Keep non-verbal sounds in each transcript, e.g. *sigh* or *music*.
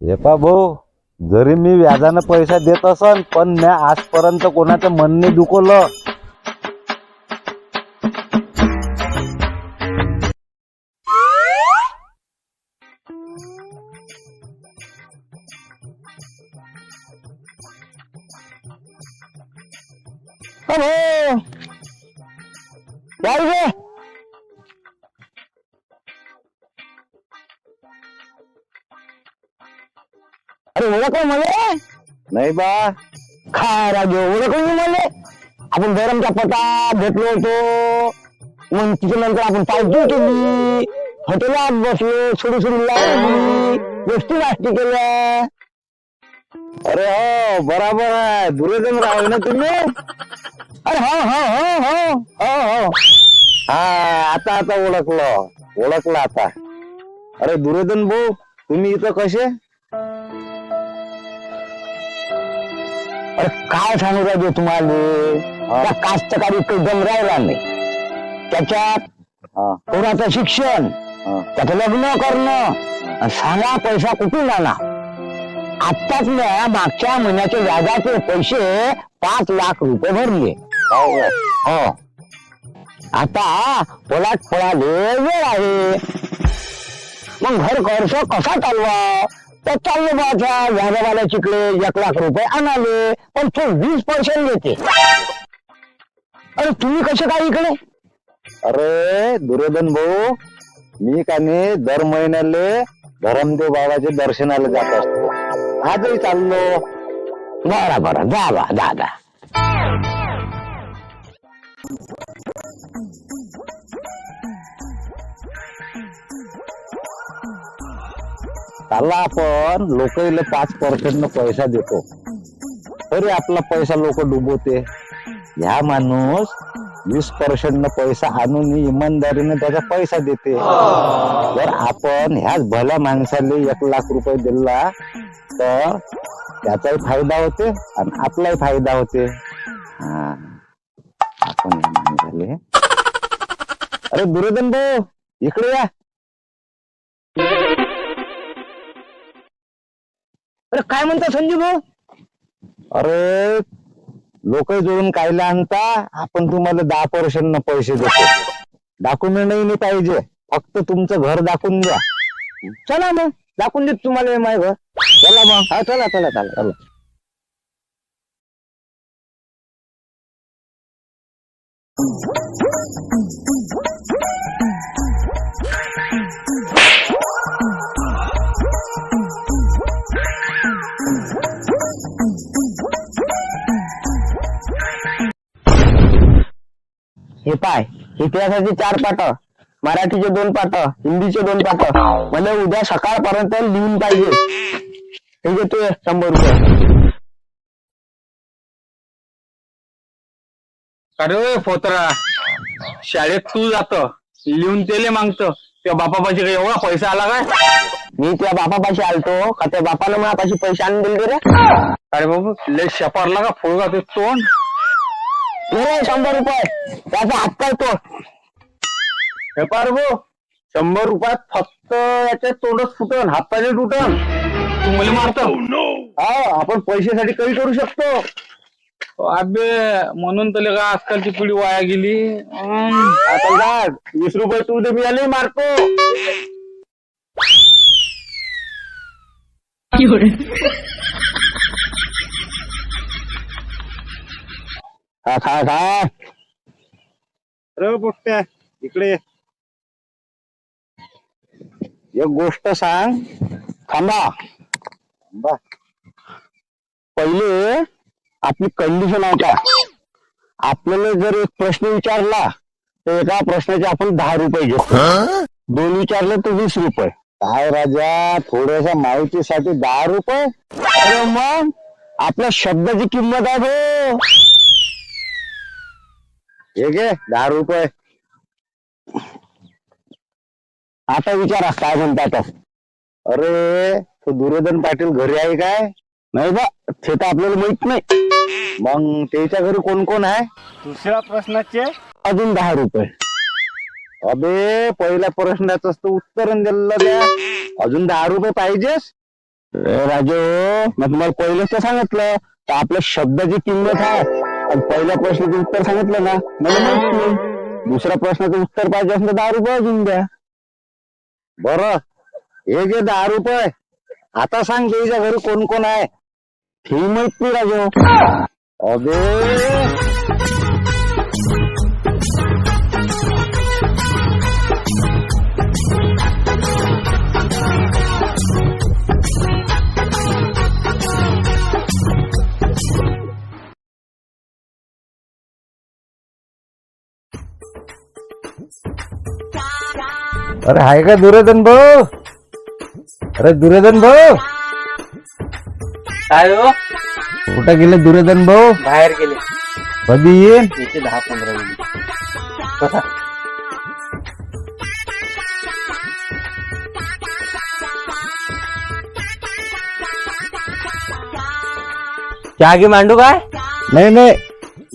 हे पा भाऊ जरी मी व्याजानं पैसा देत असन पण मी आजपर्यंत कोणाचं मन नाही दुखवलं. अरे ओळख मला? नाही बा. काय राजे ओळख मला? आपण बैरमच्या पता भेटलो होतो. मग त्याच्यानंतर आपण पार्टी केली. हॉटेलात बसलो सोडी सोडी लावली गोष्टी नाश्ती केल्या. अरे हो बराबर आहे. दुर्योधन राव ना तुम्ही? अरे हो हो हो हो हो हो. हा आता आता ओळखलं. ओळखलं आता. अरे दुर्योधन भाऊ तुम्ही इथं कसे? अरे काय सांगू राजे तुम्हाला? त्या कास्तकारी दम राहिला नाही. त्याच्यात पोराचं शिक्षण त्याचं लग्न करणं आणि सांगा पैसा कुठून आला आत्ताच मी मागच्या महिन्याचे व्याजाचे पैसे पाच लाख रुपये भरले. हो? हो. आता पोलाट पळाले वेळ आहे. मग घर खर्च कसा चालवा? तर चाललो बाचा व्याजावाल्या चिकले एक लाख रुपये आणाले पण तो वीस पर्सेंट देते. अरे तुम्ही कसे काय इकडे? अरे दुर्योधन भाऊ मी का नाही दर महिन्याले धरमदेव बाबाच्या दर्शनाला जात असतो. आजही चाललो. बरं बरं. जा बा जा जा. त्याला आपण लोक पाच पर्सेंट पैसा देतो. तरी आपला पैसा लोक डुबवते. ह्या माणूस वीस पर्सेंट पैसा आणून इमानदारीने त्याचा पैसा देते. जर आपण ह्याच भल्या माणसाला एक लाख रुपये दिला तर त्याचाही फायदा होते आणि आपलाही फायदा होते. हा. आपण झाले अरे दुर्योधन भाऊ इकडे या. अरे काय म्हणता संजू भाऊ? अरे लोक जोडून कायला आणता आपण तुम्हाला दहा पर्सेंट पैसे देतो. डॉक्युमेंट नाही पाहिजे फक्त तुमचं घर दाखवून द्या. चला मग दाखवून देत तुम्हाला हे माझं घर. चला मग. हा चला चला चला चला. *laughs* हे पाय इतिहासाचे चार पाठ मराठीचे दोन पाठ हिंदीचे दोन पाठ मला उद्या सकाळपर्यंत लिहून पाहिजे. हे घेतोय शंभर रुपये. अरे फोतरा शाळेत तू जात. लिहून तेले मागत. त्या बापापाशी काही एवढा पैसा आला काय? मी त्या बापापाशी आलतो. का त्या बापानं माझ्यापाशी पैसे आणून दिले रे? अरे बाबा लय शपारला का फुलगा ते तोंड? हे रे शंभर रुपये. त्याचा हात करतो हे पार भाऊ शंभर रुपयात फक्त याच्या तोंडच फुटन हाताचे तुटन तू मला मारत. हा आपण पैशासाठी काही करू शकतो. अबे म्हणून तर का आजकालची पिढी वाया गेली. आता जा वीस रुपये तू दे मी मारतो. खा खा खा पोट्ट्या इकडे. ये. एक गोष्ट सांग. थांबा. बा पहिले आपली कंडिशन होता आपल्याला जर एक प्रश्न विचारला तर एका प्रश्नाचे आपण दहा रुपये घेतो. दोन विचारले तर वीस रुपये. काय राजा थोड्याशा माहितीसाठी दहा रुपये? अरे मग आपल्या शब्दाची किंमत आहे हे घे दहा रुपये. आता विचारा काय म्हणतात अरे तो दुर्योधन पाटील घरी आहे काय? नाही बा ते तर आपल्याला माहीत नाही. मग त्याच्या घरी कोण कोण आहे? दुसऱ्या प्रश्नाचे? अजून दहा रुपये. अबे पहिल्या प्रश्नाचं तर उत्तर दिलं अजून दहा रुपये पाहिजेस? राजू मी तुम्हाला पहिलेच तर सांगितलं तर आपल्या शब्दाची किंमत आहे. आणि पहिल्या प्रश्नाचं उत्तर सांगितलं ना मला माहीत नाही. दुसऱ्या प्रश्नाचं उत्तर पाहिजे असलं तर दहा रुपये अजून द्या. बर. हे घे दहा रुपये. आता सांग तुझ्या घरी कोण कोण आहे. ही माहीत नाही राजू. अबे. अरे हाय का दुर्योधन भाऊ? अरे दुर्योधन भाऊ? काय हो? कुठं गेले दुर्योधन भाऊ? बाहेर गेले. कधी येईन येते दहा पंधरा मिनिट कसा चहागी मांडू काय? नाही नाही.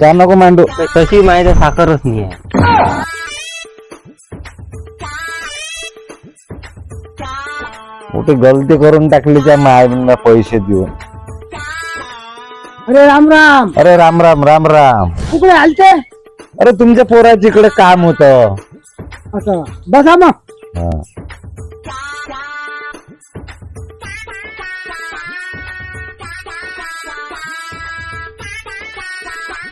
त्या नको मांडू. तशी माहिती साखरच नाही आहे. मोठी गलती करून टाकली त्या मायला पैसे देऊन. अरे राम राम. अरे राम राम राम राम. कुठे आलते? अरे तुमच्या पोराच्या इकडे काम होत. असं. बसा मग.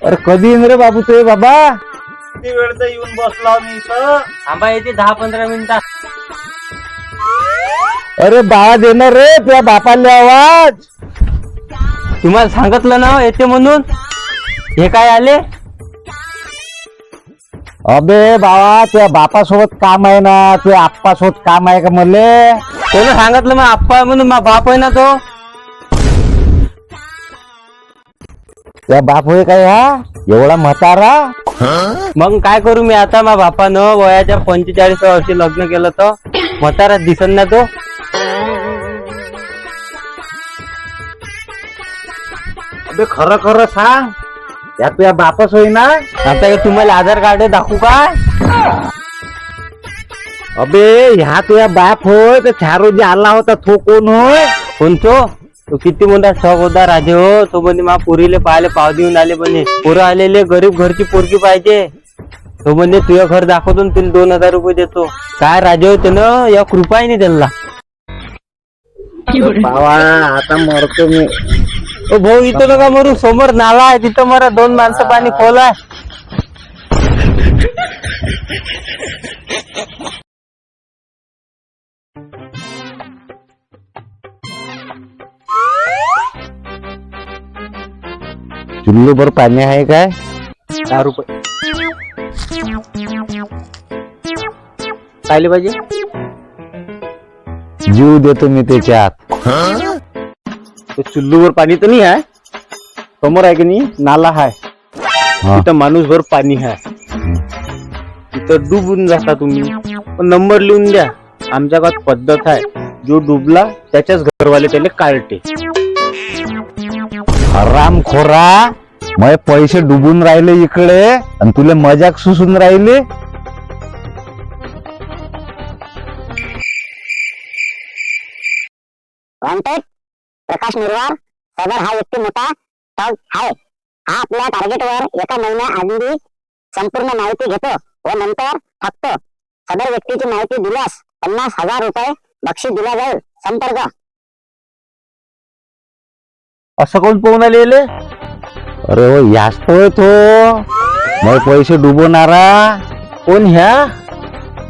अरे कधी येईन रे बाबू ते? बाबा. किती वेळ येऊन बसला मी इथं? थांबा येते दहा पंधरा मिनिटात. अरे बाळा देणार रे त्या बापाले आवाज. तुम्हाला सांगितलं ना येते म्हणून? हे काय आले? अबे बाबा त्या बापासोबत काम आहे ना त्या आप्पासोबत काम आहे का मले? कोण सांगितलं मग आप्पा म्हणून मग बाप आहे ना तो? त्या बाप होय काय हा? एवढा म्हातारा? मग काय करू मी आता मा बापानं? वयाच्या पंचेचाळीस वर्षी लग्न केलं तर? म्हातारा दिसन ना तो? अबे खरं खरं सांग. या तुझ्या बापच होई ना आता हे तुम्हाला आधार कार्ड दाखवू काय अबे ह्या तुझ्या बाप होय तर त्या रोजी आला होता तो कोण होय? कोणतो तो? किती मोठा ठग होता राजे हो. तो म्हणे मा पोरीले पाहायला पाव देऊन आले म्हणे. पोरं आलेले गरीब घरची पोरगी पाहिजे. तो म्हणजे तुझं घर दाखवतो आणि तुला दोन हजार रुपये देतो. काय राजे हो त्यानं या कृपाय नाही त्यांना बाबा आता मरतो मी. ओ भाऊ इथं नका मरू. समोर नाला आहे तिथं मरा. दोन माणसं पाणी खोल आहे. चुल्लूभर पाणी आहे काय? दहा रुपये. पाहिले पाहिजे? जीव देतो मी त्याच्यात. ते चुल्लूवर पाणी तर नाही आहे. समोर आहे की नाही? नाला आहे. हा. तिथं माणूसभर पाणी आहे. तिथं डुबून जाता तुम्ही. पण नंबर लिहून द्या. आमच्या गावात पद्धत आहे. जो डुबला त्याच्याच घरवाले त्याला काढते. राम खोरा. मग पैसे डुबून राहिले इकडे. आणि तुला मजाक सुसून राहिले. वॉन्टेड प्रकाश निर्वार सदर हा व्यक्ती मोठा ठग आहे हा आपल्या टार्गेटवर एका महिन्या आधी संपूर्ण माहिती घेतो व नंतर ठगतो सदर व्यक्तीची माहिती दिल्यास पन्नास हजार रुपये बक्षीस दिला जाईल. संपर्क. असं कोण पाहून आलेले अरे हो याच तर तो. मग पैसे डुबवणारा. कोण ह्या?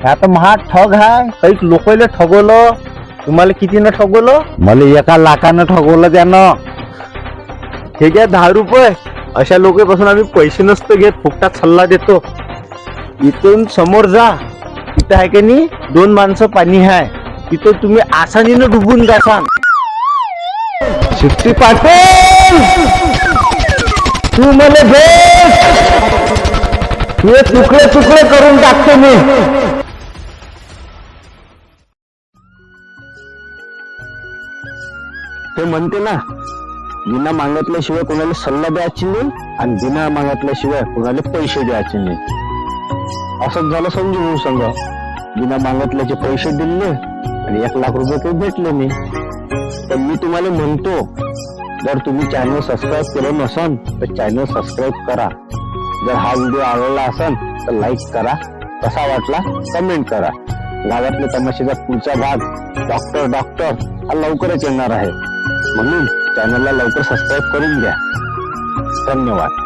ह्या तर महा ठग आहे काही लोकांना ठगवलं. तुम्हाला कितीनं ठगवलं? मला एका लाखानं ठगवलं त्यानं. हे घ्या दहा रुपये. अशा लोकांपासून आम्ही पैसे नसतो घेत फुकटात सल्ला देतो. इथून समोर जा. तिथं आहे की नाही? दोन माणसं पाणी आहे. तिथं तुम्ही आसानीनं डुबून जासान. शिट्टी पाटील! तू मला भेट! तुझे तुकडे तुकडे करून टाकतो मी. हे म्हणते ना बिना मागितल्याशिवाय कोणाला सल्ला द्यायची नाही आणि बिना मागितल्याशिवाय कोणाला पैसे द्यायचे नाही. असंच झालं समजून भाऊ संघ बिना मागितल्याचे पैसे दिले आणि एक लाख रुपये काही भेटले नाही. पण मी तुम्हाला म्हणतो जर तुम्ही चॅनल सबस्क्राईब केलं नसन तर चॅनल सबस्क्राईब करा. जर हा व्हिडिओ आवडला असेल तर लाईक करा. कसा वाटला कमेंट करा. गावातल्या तमाशेचा पुढचा भाग डॉक्टर डॉक्टर हा लवकरच येणार आहे. म्हणून चॅनलला लवकर सबस्क्राईब करून घ्या. धन्यवाद.